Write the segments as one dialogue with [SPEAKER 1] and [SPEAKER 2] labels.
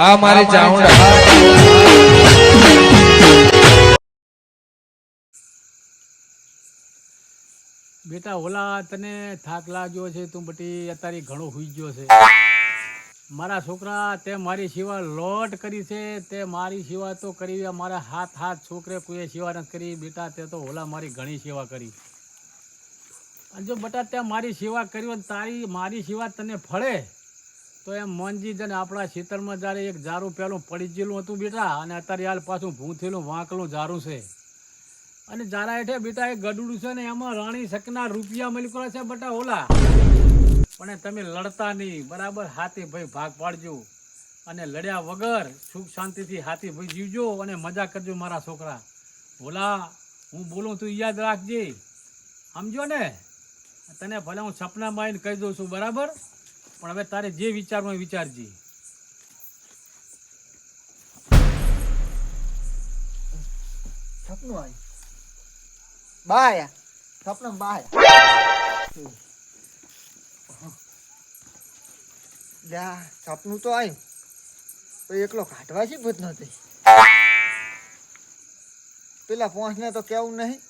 [SPEAKER 1] આ મારી ચાઉંડા
[SPEAKER 2] બેટા ઓલા તને થાક લાગ્યો છે તું બટી અત્યારે ઘણો હુઈ ગયો છે. મારા છોકરા તે મારી સેવા લોટ કરી છે તે મારી સેવા તો કરી મારા હાથ હાથ છોકરે કોઈએ સેવા નથી કરી. બેટા તે તો ઓલા મારી ઘણી સેવા કરી. અને જો બેટા તે મારી સેવા કરી તારી મારી સેવા તને ફળે. તો એમ મનજી છે ને આપણા ખેતરમાં જ્યારે એક ઝારું પેલું પડી ગયેલું હતું બેટા, અને અત્યારે હાલ પાછું ભૂંથેલું વાંકલું ઝારું છે. અને જારા હેઠે બેટા એ ગડુડું છે ને, એમાં રાણી શકના રૂપિયા મલકો છે બટા ઓલા. પણ તમે લડતા નહીં, બરાબર? હાથી ભાઈ ભાગ પાડજો. અને લડ્યા વગર સુખ શાંતિથી હાથી ભાઈ જીવજો અને મજા કરજો મારા છોકરા. ઓલા, હું બોલું તું યાદ રાખજે. સમજો ને? તને ભલે હું સપનામાં આવીને કહી દઉં છું, બરાબર? પણ હવે તારે જે વિચારવું એ વિચારજે.
[SPEAKER 3] સપનું આવ્યું. બાયા સપનું બાયા લ્યા સપનું તો આવ્યું. તો એકલો કાઢવા છે ભૂત નથી પેલા પહોંચને તો કેવું નહીં?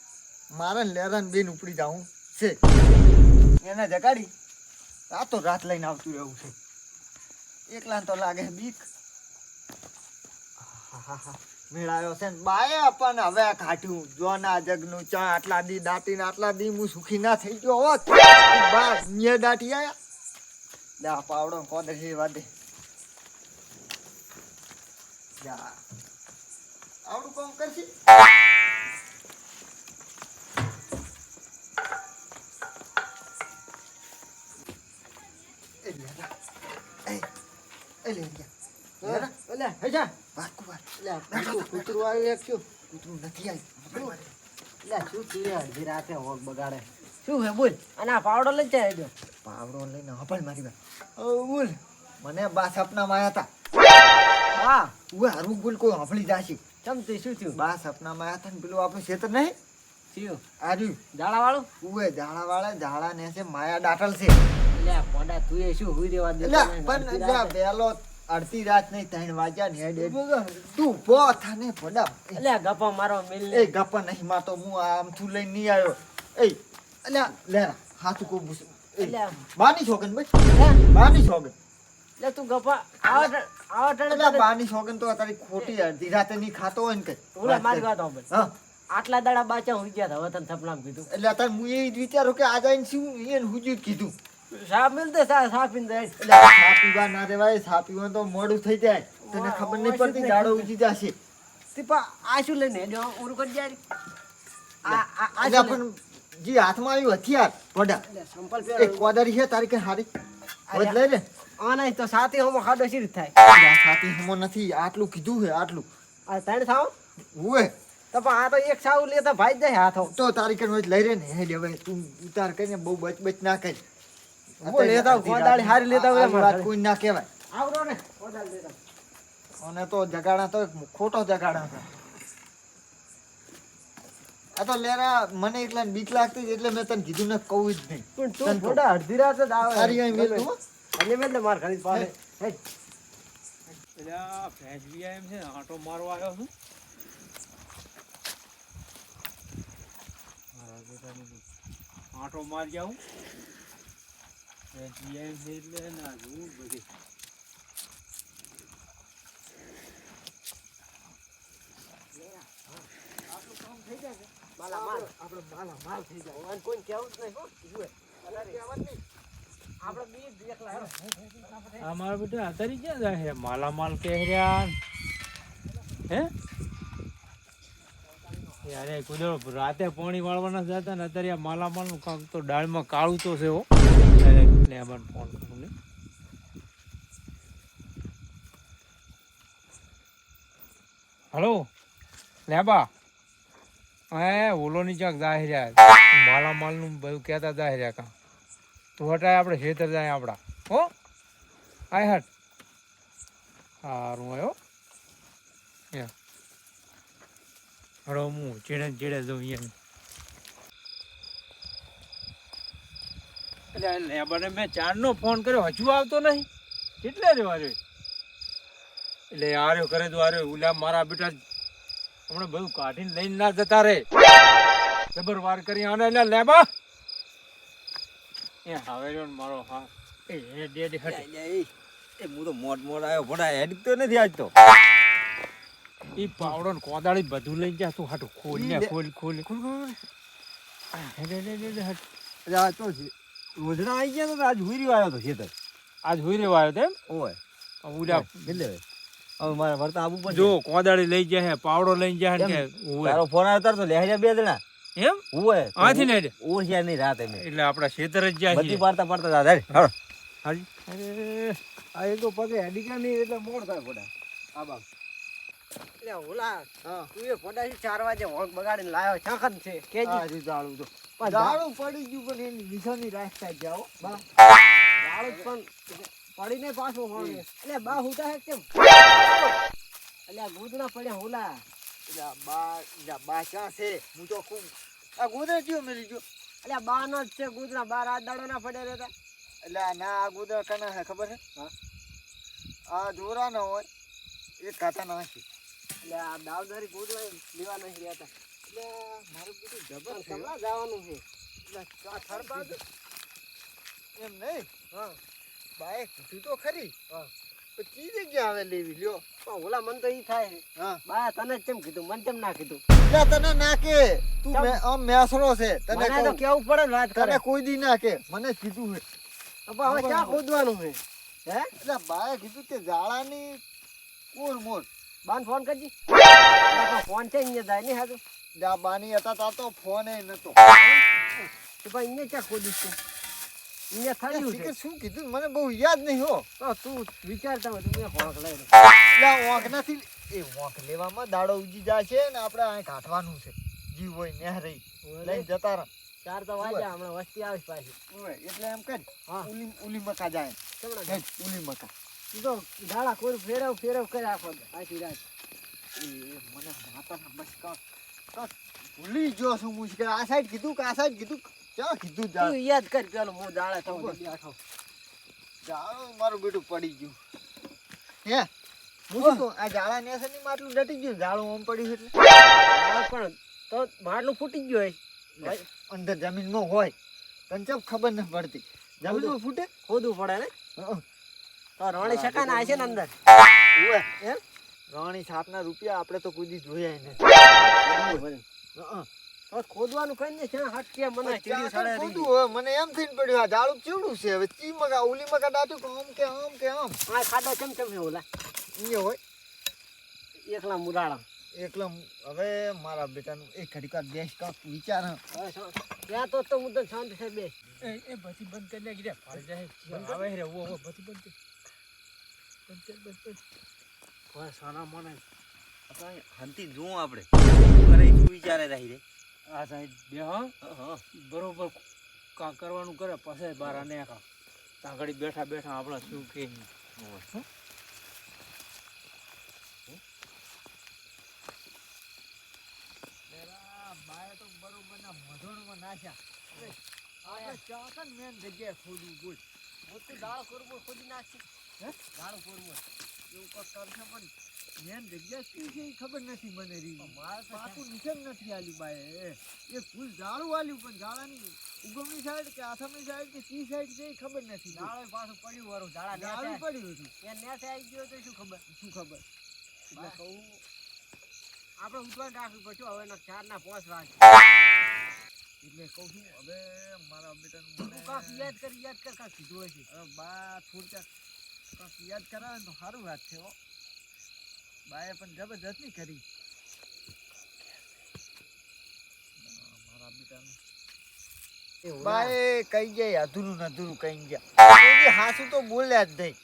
[SPEAKER 3] મારે લેરાન બેન ઉપડી જવું છે. એને જગાડી રાતો રાત લઈને આવતું રહેવું છે. એકલા તો લાગે બીક. મેળાયો છે ને. બાએ આપણને હવે કાઢ્યું જો ના જગનું ચા આટલા દી દાટી ને આટલા દી હું સુખી ના થઈ ગયો હોત. બા મેં દાટી આયા. દા પાવડો કોદર છે વાદે આવડું કામ કરશી એ લે એ. એ લે ગયા ઓલે હે બાકુ બાર લે કૂતરું કૂતરું આવ્યું એક શું? કૂતરું નથી આવ્યું.
[SPEAKER 4] લે શું થયું અડધી રાતે હોક બગાડે? શું હે બોલ. અને આ પાવડો લઈ જાય જો
[SPEAKER 3] પાવડો લઈને હપલ મારી વાત. ઓ બોલ. મને બા સપનામાં આવ્યા હતા
[SPEAKER 4] હા.
[SPEAKER 3] ઉવે હારું બોલ કોઈ હંભળી જાશી.
[SPEAKER 4] ચમતી શું થયું?
[SPEAKER 3] બા સપનામાં આવ્યા હતા ને પેલું આપણું ખેતર નહીં?
[SPEAKER 4] થયું.
[SPEAKER 3] આજુ
[SPEAKER 4] ઝાડા વાળું
[SPEAKER 3] ઉવે ઝાડા વાળા ઝાડા ને છે માયા દાટલ છે.
[SPEAKER 4] લે પોડા તું એ શું હુઈ દેવા દે
[SPEAKER 3] એટલે પણ જા વહેલો અડધી રાત નહીં ત્રણ વાગ્યા ને હેડ. હેડ. તું પો થાને પોડા.
[SPEAKER 4] લે ગપ્પા મારો મિલ
[SPEAKER 3] એ ગપ્પા નહીં મારતો હું આમથું લઈને નહીં આવ્યો. એ અલ્યા લેરા હાથું કો બુસ. બાની ભાઈ
[SPEAKER 4] લે તું ગપા આવા
[SPEAKER 3] એટલે બાની છોકન તો તારી ખોટી અડધી રાતે નહીં ખાતો હોય ને કઈ.
[SPEAKER 4] મારી વાત સાંભળ.
[SPEAKER 3] હા.
[SPEAKER 4] આટલા દાડા બાચા હુઈ ગયા તા હવે તને થપલામ કીધું.
[SPEAKER 3] એટલે અત્યારે હું એ જ વિચારું કે આજે આઈને શું એને હુજ્યું કીધું.
[SPEAKER 4] સાપ મિલ દે સા સાપ પીને જાય.
[SPEAKER 3] એટલે પીવા ના રેવાય ચા પીવા તો મોડું થઈ જાય. તને ખબર નહીં પડતી જાડો ઉજી જશે.
[SPEAKER 4] તીપા આ શું લઈને ઉરું કરી જાય. આ આ
[SPEAKER 3] પણ જે હાથમાં આવ્યું હથિયાર વડા.
[SPEAKER 4] સંપલ.
[SPEAKER 3] કોદારી છે તારી કે હારી? વધ લઈ લે.
[SPEAKER 4] આ નહીં તો સાથી હોમો ખાડો શી થાય?
[SPEAKER 3] આ છાતી નથી આટલું કીધું છે આટલું.
[SPEAKER 4] આ ત્રણ સાવ?
[SPEAKER 3] હુએ
[SPEAKER 4] તો પણ આ તો એક સાવ લે તો ભાઈ જાય હાથો.
[SPEAKER 3] તો તારી લઈ રે ને. હે હવે તું ઉતાર કરીને બહુ બચ બચ ના કરી.
[SPEAKER 4] હું લેતા આવું, હારી લેતા આવું
[SPEAKER 3] વાત કોઈ ના કહેવાય.
[SPEAKER 4] આવડો ને કોદાળ લેતા
[SPEAKER 3] અને તો જગાડા તો ખોટો જગાડા છે. આ તો લેરા મને એકલા બીક લાગતી એટલે મેં તને કીધું ને કહું જ નહીં.
[SPEAKER 4] પણ તું થોડા અડધી રાત જ આવે.
[SPEAKER 3] તારી અહીં મેલ તું
[SPEAKER 4] એટલે મેલ માર ખાલી પાસે
[SPEAKER 2] એટલે આ ભેંસ બી એમ છે આંટો મારવા આવ્યો છું. આંટો મારી છે એટલે ના જોવું બધી
[SPEAKER 4] માલામાલ. આપણે માલામાલ થઈ જાવ. અને કોઈને જ નહીં હો. જુએ. આપણે બી જ એકલા હેડો.
[SPEAKER 2] આ મારા બેટા અત્યારે ક્યાં જાય છે માલામાલ કે અરે હે યારે કુદરો રાતે પાણી વાળવાના જતા ને, અત્યારે માલામાલનું કાંક તો ડાળમાં કાળું તો છે હો એટલે আবার অন করুন হ্যালো હલો? લેબા એ, ઓલો ની ક્યાંક જાય રહ્યા માલામાલનું બધું કહેતા જાય કા. તું હટાય આપણે, ખેતર જાય આપણા. હો? આય હટ. સારું આવ્યો હે. હળો, હું ચીડે જેડે જઉં અહીંયા એટલે લેબરને મેં ચારનો ફોન કર્યો હજુ આવતો નહીં. કેટલે રેવા રે
[SPEAKER 1] એટલે આર્યો કરે તો આર્યો ઉલા મારા બેટા હમણાં બધું કાઢીને લઈને ના જતા રે. જબર વાર કરી આને એટલે લેબા એ હવે રહ્યો મારો હા એ એ ડે ડે હટ.
[SPEAKER 5] એ. હું તો મોટ મોટ આવ્યો ભણા હેડ તો નથી આજ તો.
[SPEAKER 1] એ પાવડો ને કોદાળી બધું લઈ જા તું હાટું ખોલ ને ખોલ ખોલ ખોલ. ખોલ હેડ, હેડ, હેડ, હેડ, હટ.
[SPEAKER 5] આ તો છે. રોજના આવી ગયા તો આજ હુરી વાયો તો ખેતર.
[SPEAKER 1] આજ હુરી વાયો તેમ
[SPEAKER 5] ઓય.
[SPEAKER 1] ઉલા
[SPEAKER 5] કેટલે હવે. મારે વર્તા આબુ પણ
[SPEAKER 1] જો કોદાળી લઈ જાય હે પાવડો લઈ જાય હે કે
[SPEAKER 5] તારો ફોન આવ્યો તાર તો લેહજા બે જણા.
[SPEAKER 1] એમ?
[SPEAKER 5] ઓય
[SPEAKER 1] આથી ને.
[SPEAKER 5] ઓળખ્યા નહીં રાતે મેં.
[SPEAKER 1] એટલે આપડા ખેતર જ જાય
[SPEAKER 5] બધી. પાડતા પાડતા દાદા
[SPEAKER 1] હાજી. અરે.
[SPEAKER 5] આ એ તો પગે હેડી નહીં એટલે મોડ થાય પડે આ બાપ
[SPEAKER 4] એટલે ઓલા તું એ ફોડાથી ચાર વાગે હોક બગાડીને લાયો છખન છે કેજી.
[SPEAKER 3] રીતે જાળું તો
[SPEAKER 4] પણ
[SPEAKER 3] પડી ગયું પણ એની નિશાની રાખતા જાઓ બા.
[SPEAKER 4] દાળ પણ પડીને પાછું હોય એટલે બા હુતા હે કેમ? એટલે ગોદડા પડ્યા હોલા.
[SPEAKER 3] એટલે બા જા બા ક્યાં છે? હું તો ખૂબ આ ગોદડા કયો મેલી ગયો?
[SPEAKER 4] એટલે બા નો જ છે ગોદડા બાર રાત દાડો ના પડ્યા રહેતા.
[SPEAKER 3] એટલે ના આ ગોદડા કના હે ખબર છે આ જોરા ના હોય એ કાતા નાખી
[SPEAKER 4] એટલે આ દાવદારી ગોદડા લેવા નહીં રહેતા.
[SPEAKER 3] એટલે મારું બધું જબર
[SPEAKER 4] કમલા જવાનું છે.
[SPEAKER 3] એટલે બાજુ. એમ નહીં?
[SPEAKER 4] હા.
[SPEAKER 3] બાએ તો ખરી.
[SPEAKER 4] હા.
[SPEAKER 3] પણ જગ્યા આવે લેવી? લ્યો.
[SPEAKER 4] પણ ઓલા મન તો ઈ થાય.
[SPEAKER 3] હા.
[SPEAKER 4] બા તને કેમ કીધું? મને કેમ ના કીધું?
[SPEAKER 3] એટલે તને નાકે તું આમ મેસરો છે. તને
[SPEAKER 4] તો કેવું પડે ને વાત કરે?
[SPEAKER 3] કોઈ દી નાકે મને કીધું છે.
[SPEAKER 4] હવે ક્યાં ખોદવાનું છે? હે?
[SPEAKER 3] એટલે બાએ કીધું કે જાળાની કોર મોર.
[SPEAKER 4] બાન ફોન કરજી. ફોન છે અહીંયા જાય
[SPEAKER 3] જા બાની હતા તા તો ફોન એ નતો.
[SPEAKER 4] તો ભાઈ અહીંયા ક્યાં ખોદી છે અહીંયા થયું છે.
[SPEAKER 3] શું કીધું? મને બહુ યાદ નહીં હો.
[SPEAKER 4] તો તું વિચારતા હોય તું મેં ફોન લઈ લે
[SPEAKER 3] આ નથી એ વાંક લેવામાં દાડો ઉજી જાય છે ને આપણે અહીં કાઢવાનું છે. જીવ હોય રહી. લઈ જતા રહે.
[SPEAKER 4] ચાર તો વાગ્યા હમણાં વસ્તી આવીશ પાછી.
[SPEAKER 3] એટલે એમ કર.
[SPEAKER 4] હા.
[SPEAKER 3] ઉલી ઉલી મકા જાય. ઉલી મકા.
[SPEAKER 4] તું ઝાડા કોઈ ફેરવ ફેરવ કરી આખો. આખી રાત.
[SPEAKER 3] મને માતાના બસ ભૂલી ગયો છું હું કે આ સાઈડ કીધું કે આ સાઈડ કીધું ક્યાં કીધું જા?
[SPEAKER 4] તું યાદ કર પેલો હું થઉં
[SPEAKER 3] બસ.
[SPEAKER 4] બેઠો
[SPEAKER 3] જાળો મારું બેટું પડી ગયું. હે? હું તો આ જાળા ને છે ને માટલું ડટી ગયું જાળું આમ પડ્યું એટલે.
[SPEAKER 4] પણ તો માટલું ફૂટી ગયું હોય.
[SPEAKER 3] અંદર જમીનમાં હોય. તને ચમ ખબર ન પડતી? જમીનમાં ફૂટે?
[SPEAKER 4] ખોદવું પડે ને. તો રણી શકાય ને છે ને અંદર? એમ?
[SPEAKER 3] રાણી સાતના રૂપિયા આપણે તો કોઈ દી જોયા નથી.
[SPEAKER 4] ખોદવાનું કઈ ને છે હટકે મને ચીડી
[SPEAKER 3] ક્યાં
[SPEAKER 4] સડે.
[SPEAKER 3] ખોદું હોય? મને એમ થઈને પડ્યું આ ઝાડુ ચીડું છે હવે ચી મગા ઉલી મગા દાતું કે આમ કે આમ કે આમ?
[SPEAKER 4] આ ખાડા કેમ કેમ ઓલા?
[SPEAKER 3] અહીંયા હોય.
[SPEAKER 4] એકલા મુરાળા.
[SPEAKER 3] એકલા હવે મારા બેટાનું એક ઘડીકા બેસ કાંક વિચાર હં.
[SPEAKER 4] હવે ત્યાં તો તો હું તો શાંત છે બે.
[SPEAKER 1] એ એ બધી બંધ કરી નાખી દે ફાળ જાય. આવે રે ઓ ઓ બધી બંધ કર. બંધ કર બંધ
[SPEAKER 4] સાના મને.
[SPEAKER 5] આપણે હંતી જોવું આપણે. કરે શું વિચારે રહી રે.
[SPEAKER 1] આ સાઈડ બે હા.
[SPEAKER 5] હા
[SPEAKER 1] બરોબર કાં કરવાનું કરે પછી બાર અને કા ઘડી બેઠા બેઠા આપણે શું કે?
[SPEAKER 3] મેન જગ્યાએ ખોદવું બોલ
[SPEAKER 4] હું તો દાળ કોરબો ખોદી નાખી.
[SPEAKER 3] હે?
[SPEAKER 4] દાળ કોરબો
[SPEAKER 3] એવું કરશે પણ મેન જગ્યા શું છે એ ખબર નથી મને રી. પાકું નિશાન નથી આલ્યું બાએ એ ફૂલ ઝાડું આલ્યું પણ ઝાડાની ઉગમની સાઈડ કે સાઈડ કે સી સાઈડ છે એ ખબર નથી.
[SPEAKER 4] પાછું પડ્યું
[SPEAKER 3] ઝાડું પડ્યું હતું.
[SPEAKER 4] એ નેસે આવી ગયો તો શું ખબર?
[SPEAKER 3] શું ખબર?
[SPEAKER 4] એટલે કહું આપણે ઉઠવાનું રાખવું પડશે હવે ચાર ના પાંચ વાગે.
[SPEAKER 3] એટલે કહું છું હવે મારા બેટાનું
[SPEAKER 4] યાદ કર યાદ કર કાંક કીધું હશે.
[SPEAKER 3] હવે બા થોડુંક યાદ કરાવે તો સારું વાત છે બાએ પણ જબરજસ્ત નહીં કરી. મારા બેટાનું. બાએ કહી ગયા અધૂરું અધૂરું કહી ગયા. હાસું તો બોલ્યા જ નહીં.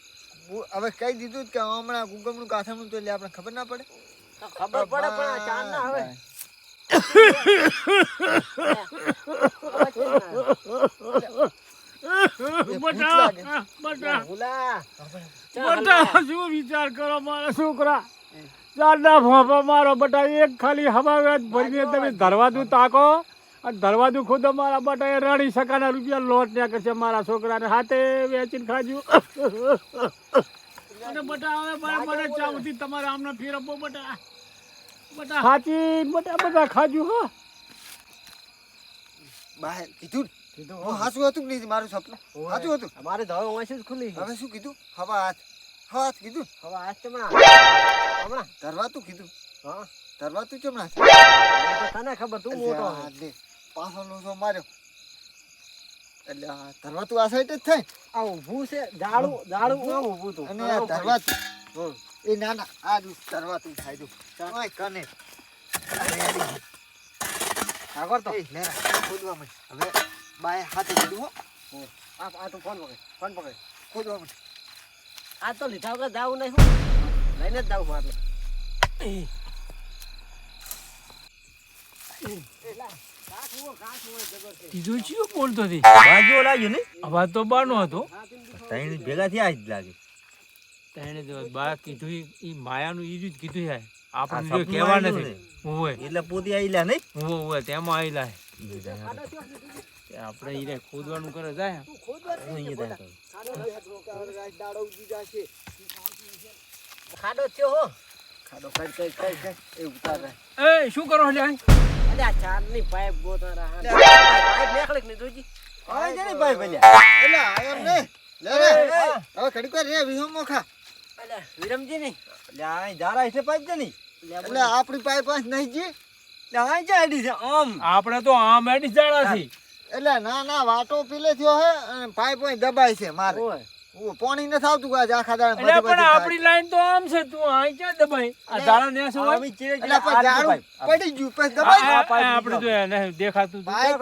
[SPEAKER 3] હવે કહી દીધું જ કે હમણાં ગુગમનું કાથાનું તો એટલે આપણે ખબર ના પડે.
[SPEAKER 4] તો ખબર પડે પણ ચાર ના હવે ના?
[SPEAKER 2] બટા બટા. બટા શું વિચાર કરો મારા છોકરા? ચારના ફોફા મારો બટા એક ખાલી હવા ભરીને તમે ધરવાદું તાકો. અને ધરવાદું ખુદ મારા બટા એ રાણી સકાના રૂપિયા લોટ ત્યાં કરશે મારા છોકરાને હાથે વેચીને ખાજુ અને બટા હવે મારે મને ચાવથી તમારે આમને ફેરવવો બટા. બટા. હાચી બટા બધા ખાજુ હો.
[SPEAKER 3] બાય કીધું ને?
[SPEAKER 4] કીધું
[SPEAKER 3] હું હાચું હતું કે નહીં? મારું સપનું?
[SPEAKER 4] ઓય.
[SPEAKER 3] હતું?
[SPEAKER 4] મારે તો હવે વાંસી જ
[SPEAKER 3] હવે શું કીધું? હવે હાથ હવા હાથ કીધું?
[SPEAKER 4] હવે હાથ હમણાં હમણાં?
[SPEAKER 3] ધરવાતું કીધું.
[SPEAKER 4] હા.
[SPEAKER 3] ધરવાતું ચમણા
[SPEAKER 4] તને ખબર તું મોટો
[SPEAKER 3] લે, પાછો લોસો માર્યો. એટલે ધરવાતું આ સાઈડ જ થાય?
[SPEAKER 4] આ ઊભું છે જાડું જાડું આમ ઊભું તું.
[SPEAKER 3] અને ધરવાતું. એ ના ના આ ધરવાતું થાય તું કને.
[SPEAKER 4] આગળ તો
[SPEAKER 3] હવે બાય હાથે કીધું હો.
[SPEAKER 4] આ આ તું ફોન પકડ ફોન પકડ.
[SPEAKER 3] ખોદવા માંડ
[SPEAKER 4] આ તો લીધા વગર જાવું નહીં લઈને જ જાવું મારે
[SPEAKER 1] કીધું ચિયો બોલતો હતી
[SPEAKER 5] બાજુ લાગ્યું ને
[SPEAKER 1] અવાજ તો બાનો હતો.
[SPEAKER 5] ત્રણ ભેગા થયા જ લાગે.
[SPEAKER 1] તેને તો બા કીધું ઈ- માયાનું ઈ જ કીધું છે.
[SPEAKER 5] આ
[SPEAKER 1] આપણે જો કહેવા નથી. ઓવે
[SPEAKER 5] એટલે પોતે આઈલા નહીં?
[SPEAKER 1] ઓવે તેમાં તે આપણે ઈ ખોદવાનું કરે જાય
[SPEAKER 4] ખાડો થયો હો.
[SPEAKER 3] ખાડો કઈ કઈ કઈ કઈ એ ઉતાર
[SPEAKER 1] એ શું કરો લે
[SPEAKER 4] અરે આ ચારની પાઇપ ગોતા રહા પાઇપ નીકળી ને જોજી?
[SPEAKER 5] આવે જરે પાઇપ લે એલા
[SPEAKER 3] એટલે આ ને. લે રે. હવે ઘડીક કર રે વિહમ મોખા.
[SPEAKER 4] અલે વિરમજી ને
[SPEAKER 5] લે આ જારા એટલે પાઇપ છે નહીં?
[SPEAKER 3] એટલે આપણી પાઇપ પાંચ નહીં જી.
[SPEAKER 5] એટલે આ છે આમ.
[SPEAKER 1] આપણે તો આમ એડી જાડા છે
[SPEAKER 3] એટલે ના ના વાટો પીલે થયો હે અને પાઇપ દબાય છે મારે. પાણી નથી આવતું આજ આખા દાડા
[SPEAKER 1] એટલે પણ આપણી લાઈન તો આમ છે તું આ ક્યાં દબાઈ આ દાડા ને શું હોય
[SPEAKER 5] આવી
[SPEAKER 3] એટલે પણ ઝાડું પડી ગયું પછી
[SPEAKER 1] આ આપણે જો એને દેખાતું.
[SPEAKER 3] પાઇપ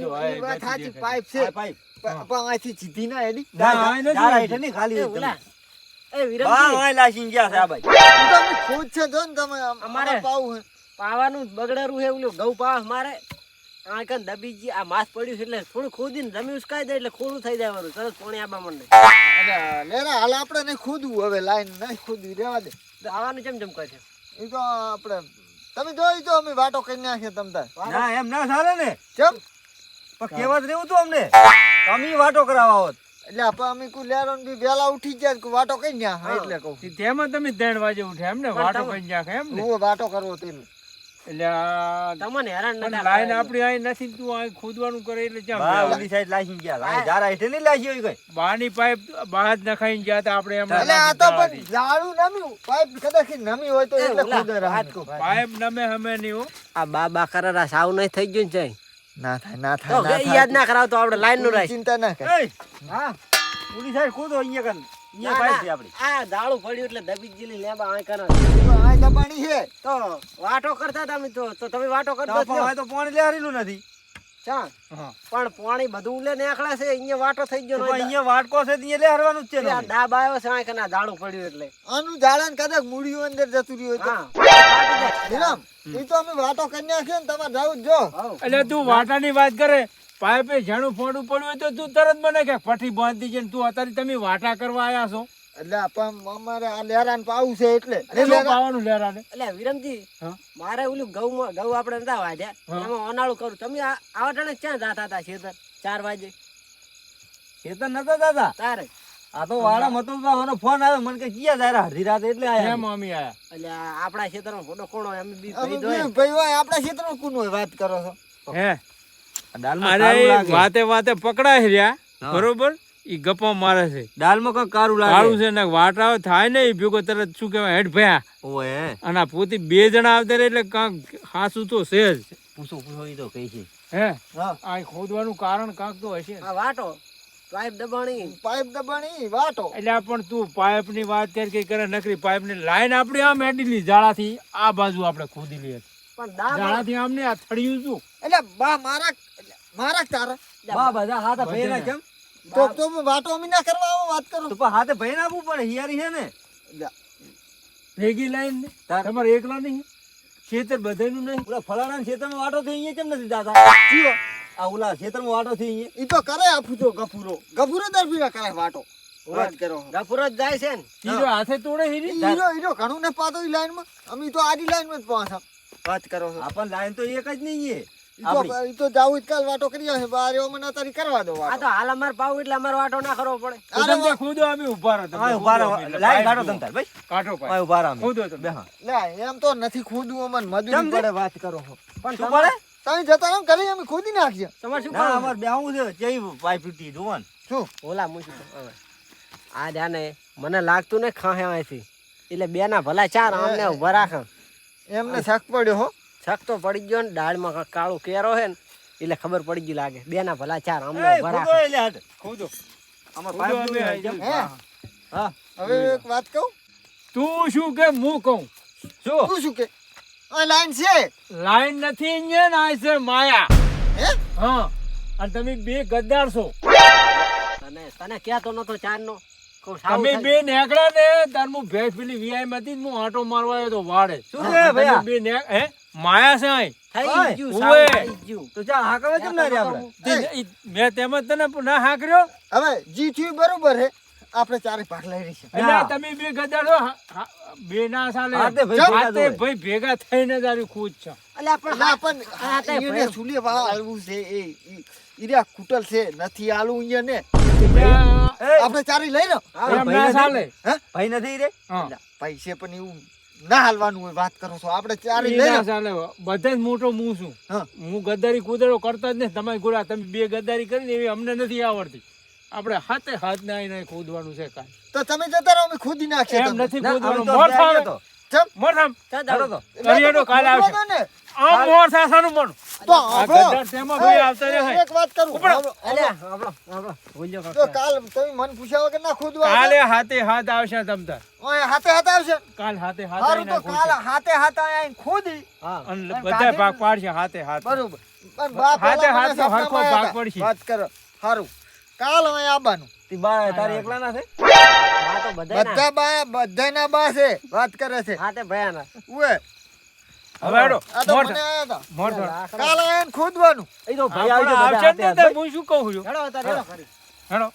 [SPEAKER 1] જો,
[SPEAKER 3] આ
[SPEAKER 1] દેખાય.
[SPEAKER 3] પાઇપ છે.
[SPEAKER 5] પાઇપ.
[SPEAKER 3] પણ અહીંથી સીધી ના એડી
[SPEAKER 1] ના, આ નથી
[SPEAKER 5] જારા નહીં ખાલી
[SPEAKER 4] એ
[SPEAKER 5] એકદમ.
[SPEAKER 4] એ
[SPEAKER 5] બા
[SPEAKER 4] વિરમજી
[SPEAKER 5] વાય ગયા છે આ ભાઈ.
[SPEAKER 3] તમે તો ખુદ છે જો ને તમે
[SPEAKER 4] અમારે-
[SPEAKER 3] પાવું હે.
[SPEAKER 4] પાવાનું બગડેરું છે ઓલું ઘઉં પાવા મારે. આ કે દબીજી આ માસ પડ્યું છે એટલે થોડું ખોદીને જમી ઉસકાઈ દે એટલે ખોડું થઈ જવાનું. સરસ પાણી આબા મને
[SPEAKER 3] લેરા હાલ આપણે નહીં ખોદવું હવે લાઈન નહીં ખોદવી રેવા દે.
[SPEAKER 4] આવવાનું ચમ ચમ કહે છે?
[SPEAKER 3] એ તો આપણે તમે જોઈ જો અમે વાટો કરી નાખીએ તમ તાર.
[SPEAKER 5] ના એમ ના ચાલે ને.
[SPEAKER 3] કેમ?
[SPEAKER 5] પણ કેવા જ રહેવું તું અમને. તમે વાટો કરાવવા હોત.
[SPEAKER 3] એટલે આપણે અમે કોઈ લેરોન બી વેલા ઉઠી જાય કે વાટો કરી નાખ એટલે કહું.
[SPEAKER 1] તેમાં તમે ત્રણ વાગે ઉઠ્યા એમ ને વાટો
[SPEAKER 4] કઈ
[SPEAKER 1] કરી નાખે એમ ને.
[SPEAKER 3] હું વાટો કરવો તેમ.
[SPEAKER 1] એટલે
[SPEAKER 4] તમને હેરાન નતા
[SPEAKER 1] લાઈન આપણી અહીં નથી તું અહીં ખોદવાનું કરે એટલે
[SPEAKER 5] ઓલી સાઈડ લાસીને ગયા. લાય જારા નહીં લાસી હોય કઈ?
[SPEAKER 1] બાની પાઇપ બહાર નખાઈને ગયા તા આપણે એમ
[SPEAKER 3] એટલે આ તો પણ ઝાડું નમ્યું. પાઇપ કદાચ નમી હોય તો એટલે ખોદે.
[SPEAKER 1] પાઇપ નમે હમે નહીં હો.
[SPEAKER 4] આ બા બા કરારા સાવ નહીં થઈ ગયું ને
[SPEAKER 3] ના થાય ના
[SPEAKER 4] થાય યાદ ના કરાવ તો આપણે લાઈનનું રાખ
[SPEAKER 3] ચિંતા ના કર.
[SPEAKER 5] હા. ઓલી સાઈડ ખોદો અહીંયા કન અહીંયા પાઇપ છે આપણી.
[SPEAKER 4] આ દાળું પડ્યું એટલે દબી જીલી લેબા આ કરા
[SPEAKER 3] આ દબાણી છે.
[SPEAKER 4] તો વાટો કરતા હતા તો. તો તમે વાટો
[SPEAKER 5] તો
[SPEAKER 4] કરતો જ
[SPEAKER 5] પણ હવે તો પાણી લેહારેલું નથી.
[SPEAKER 4] ચા? પણ પાણી બધું ઉલે નીકળે છે અહીંયા વાટો થઈ ગયો
[SPEAKER 5] પણ અહીંયા વાટકો છે તો અહીંયા જ છે ને
[SPEAKER 4] આવ્યો છે આ કના દાળું પડ્યું એટલે.
[SPEAKER 3] આનું કદાચ મૂળિયું અંદર જતું રહ્યું હોય
[SPEAKER 4] હા.
[SPEAKER 3] તો એ અમે વાટો કરી ને તમારે જવું જ જો.
[SPEAKER 1] એટલે તું વાટાની વાત કરે પાઇપે ઝાડું ફોડું પડ્યું તો તું તરત મને કે પઠી બાંધી છે તું અત્યારે તમે વાટા કરવા આવ્યા છો?
[SPEAKER 3] એટલે પણ અમારે આ લેરાન પાવું છે એટલે.
[SPEAKER 1] પાવાનું લેરાને?
[SPEAKER 4] એટલે વિરમજી મારે ઓલું ઘઉં ઘઉં આપણે નતા વાજ્યા એમાં ઓનાળું કરું. તમે આવા ટાણે ક્યાં જાતા હતા ખેતર? ચાર વાગે?
[SPEAKER 5] ખેતર નતા દાદા
[SPEAKER 4] તારે.
[SPEAKER 5] આ તો વાળા મતલબ ફોન આવ્યો. મને કે ક્યાં જાય અડધી રાત એટલે આયા.
[SPEAKER 1] એમ મમ્મી આયા?
[SPEAKER 4] એટલે આપણા ખેતરમાં ફોટો કોણો અમે બી
[SPEAKER 3] અમે
[SPEAKER 4] ભાઈ
[SPEAKER 3] બે ભાઈ હોય આપણા ક્ષેત્રમાં કોણ હોય વાત કરો છો?
[SPEAKER 1] હે? અરે વાતે વાતે પકડાય રહ્યા બરોબર? ઈ ગપ્પા મારે છે.
[SPEAKER 5] દાલમાં કઈ કારું લાગે?
[SPEAKER 1] કારું છે ને વાટાઓ થાય ને ભેગો તરત શું કહેવાય હેઠ ભયા.
[SPEAKER 5] ઓય
[SPEAKER 1] અને પોતી બે જણા આવતા એટલે કાંક હાસું તો છે જ.
[SPEAKER 5] પૂછો પૂછો ઈ તો કઈ છે.
[SPEAKER 1] હે? આ ખોદવાનું કારણ કાંક તો હશે
[SPEAKER 4] આ વાટો. પાઇપ દબાણી.
[SPEAKER 3] પાઇપ દબાણી વાટો.
[SPEAKER 1] એટલે પણ તું પાઇપની વાત કરી કે કરે નકરી પાઇપની લાઈન આપણી આમ એડીલી જાળાથી આ બાજુ આપણે ખોદી લઈએ.
[SPEAKER 4] પણ જાળા
[SPEAKER 1] જાળાથી આમ ને આ થળિયું શું?
[SPEAKER 3] એટલે બા મારા મારા તારા?
[SPEAKER 5] બા બધા હાથ ભાઈ ના કેમ?
[SPEAKER 3] તો તો વાટો અમી ના કરવા આવો વાત કરો.
[SPEAKER 5] તો પણ હાથે ભાઈ ના આપવું પડે હિયારી છે ને.
[SPEAKER 1] ભેગી લઈને તમારે એકલા નહીં. ખેતર બધાયનું નહીં.
[SPEAKER 5] ઓલા ફલાણા ખેતરમાં વાટો થઈ અહીંયા કેમ નથી દાદા
[SPEAKER 3] જીઓ.
[SPEAKER 5] આ ઓલા ખેતરમાં વાટો થઈ અહીંયા.
[SPEAKER 3] ઈ તો કરે આપું તો ગફુરો. ગફુરો દરફીરા કરે વાટો. વાત કરો.
[SPEAKER 4] ગફુરો જ જાય છે ને.
[SPEAKER 1] હીરો હાથે તોડે હીરી?
[SPEAKER 3] હીરો હીરો ઘણું ને પાતો ઈ લાઈનમાં અમે તો આજી લાઈનમાં જ પહોંચા વાત કરો.
[SPEAKER 5] આપણ લાઈન તો એક જ નહીં છે
[SPEAKER 3] ઈ તો
[SPEAKER 5] આપણી.
[SPEAKER 3] ઈ તો જાવું કાલ વાટો કરી આવશે બાર એવો મને અત્યારે કરવા દો
[SPEAKER 4] આ તો હાલ અમારે પાવું એટલે અમારે વાટો ના કરવો પડે.
[SPEAKER 1] તમે ખુદો અમે ઊભા રહો તમે
[SPEAKER 5] ઊભા રહો.
[SPEAKER 1] ખુદો
[SPEAKER 5] કાઢો તમ તાર ભાઈ.
[SPEAKER 1] કાઢો ભાઈ.
[SPEAKER 5] હા ઊભા રહો
[SPEAKER 1] ખુદો તમે.
[SPEAKER 5] બેહા.
[SPEAKER 3] લે એમ તો નથી ખોદવું અમને મજૂરી પડે વાત કરો
[SPEAKER 4] પણ
[SPEAKER 5] શું પડે?
[SPEAKER 3] તમે જતા રહો ને અમે ખોદી નાખીએ.
[SPEAKER 4] તમારે શું
[SPEAKER 5] ના
[SPEAKER 4] કરવું
[SPEAKER 5] અમારે છે. જેવી પાઇપ તૂટી જુઓ
[SPEAKER 3] શું?
[SPEAKER 4] ઓલા મૂકી આ જાને મને લાગતું ને ખાહે એટલે બે ના ભલા ચાર અમને ઊભા રાખે.
[SPEAKER 3] એમને શક પડ્યો હો.
[SPEAKER 4] છક તો પડી ગયો ને દાળમાં કાળું કેરો હે ને એટલે ખબર પડી ગઈ લાગે. બે ના ભલા ચાર
[SPEAKER 3] હા. હવે એક વાત કહું?
[SPEAKER 1] તું શું કે હું કહું?
[SPEAKER 5] શું
[SPEAKER 3] તું શું કે? લાઈન છે.
[SPEAKER 1] લાઈન નથી અહીંયા ને આ છે માયા.
[SPEAKER 3] હે?
[SPEAKER 1] હા. અને તમે બે ગદ્દાર છો.
[SPEAKER 4] તને તને કહેતો નતો ચાર નો
[SPEAKER 1] તમે બે નેકળ્યા ને તાર હું ભેંસ પેલી વીઆઈ માંથી જ હું આંટો મારવા આવ્યો તો વાડે.
[SPEAKER 5] શું?
[SPEAKER 1] બે નેક હે? માયા છે અહીં.
[SPEAKER 5] ના
[SPEAKER 1] મેં તેમ તને ના હાંકર્યો?
[SPEAKER 3] હવે જી થયું બરોબર હે. આપણે ચારે ભાગ લઈ રહી છે
[SPEAKER 1] એટલે તમે બે બે ના
[SPEAKER 5] ભાઈ ભેગા
[SPEAKER 1] ભાઈ ભેગા થઈને તારી ખુદ છે.
[SPEAKER 4] અલ્યા પણ
[SPEAKER 3] ના પણ
[SPEAKER 4] હા, ભાઈ-
[SPEAKER 3] સુલે વાહ આલવું છે એ ઈ- કુટલ છે નથી આલું
[SPEAKER 1] આપડે
[SPEAKER 5] એ,
[SPEAKER 3] આપણે ચારી લઈ લો
[SPEAKER 5] ભાઈ
[SPEAKER 1] ના
[SPEAKER 5] નથી.
[SPEAKER 1] ચાલે.
[SPEAKER 5] ભાઈ નથી રે?
[SPEAKER 3] પૈસે પણ એવું ના હાલવાનું હોય વાત કરો છો. આપણે
[SPEAKER 1] ચાલી
[SPEAKER 3] લઈ
[SPEAKER 1] ચાલે બધા જ મોટો હું છું.
[SPEAKER 3] હા.
[SPEAKER 1] હું ગદ્દારી કુદરો કરતા જ ને તમારી ગુડા તમે બે ગદ્દારી કરીને એવી અમને નથી આવડતી. આપણે હાથે હાથ ને આઈને ખોદવાનું છે કાંઈ.
[SPEAKER 3] તો તમે જતા રહો અમે ખોદી નાખીએ
[SPEAKER 1] એમ નથી
[SPEAKER 5] ના,
[SPEAKER 1] ખોદવાનું. મોર
[SPEAKER 5] તો.
[SPEAKER 3] ચમ.
[SPEAKER 1] મોર થામ.
[SPEAKER 4] ચાલ
[SPEAKER 5] હાલો
[SPEAKER 4] જાઓ.
[SPEAKER 5] તો.
[SPEAKER 1] કરિયાનો કાલે આવશે.
[SPEAKER 3] ખોદવા દો ને.
[SPEAKER 1] આ મોર સાસાનું મન
[SPEAKER 3] તો આપણો-
[SPEAKER 1] તેમાં ભાઈ આવતા રહે
[SPEAKER 3] એક વાત કરું.
[SPEAKER 1] ઉપડો.
[SPEAKER 3] આપણો-
[SPEAKER 4] આપણો આપણો ભૂલ્યો
[SPEAKER 3] તો કાલ તમે મન પૂછ્યા વગર ના ખોદવા
[SPEAKER 1] કાલે હાથે હાથ આવશે તમ
[SPEAKER 3] ઓય હાથે હાથ આવશે?
[SPEAKER 1] કાલ હાથે હાથ આવીને
[SPEAKER 3] તો કાલ હાથે હાથ આઈને ખોદી.
[SPEAKER 4] હા.
[SPEAKER 1] અને બધા ભાગ પાડશે હાથે હાથ.
[SPEAKER 3] બરોબર. પણ બા
[SPEAKER 1] હાથે હાથ તો હરખો ભાગ પડશે.
[SPEAKER 3] વાત કરો. સારું કાલ હવે આવવાનું
[SPEAKER 5] તી બા તારે એકલા ના છે?
[SPEAKER 4] તો
[SPEAKER 3] બધા બા બધાના બા છે વાત કરે છે.
[SPEAKER 4] હા તે ભયાના.
[SPEAKER 3] ઉએ
[SPEAKER 1] હવે આડો
[SPEAKER 3] આ તો મને આયા હતા. કાલે એન ખોદવાનું.
[SPEAKER 5] એ તો ભાઈ આવજો
[SPEAKER 1] આવશે ને તે હું શું કહું છું?
[SPEAKER 4] હેડો તારે હેડો. ખરી
[SPEAKER 1] હેડો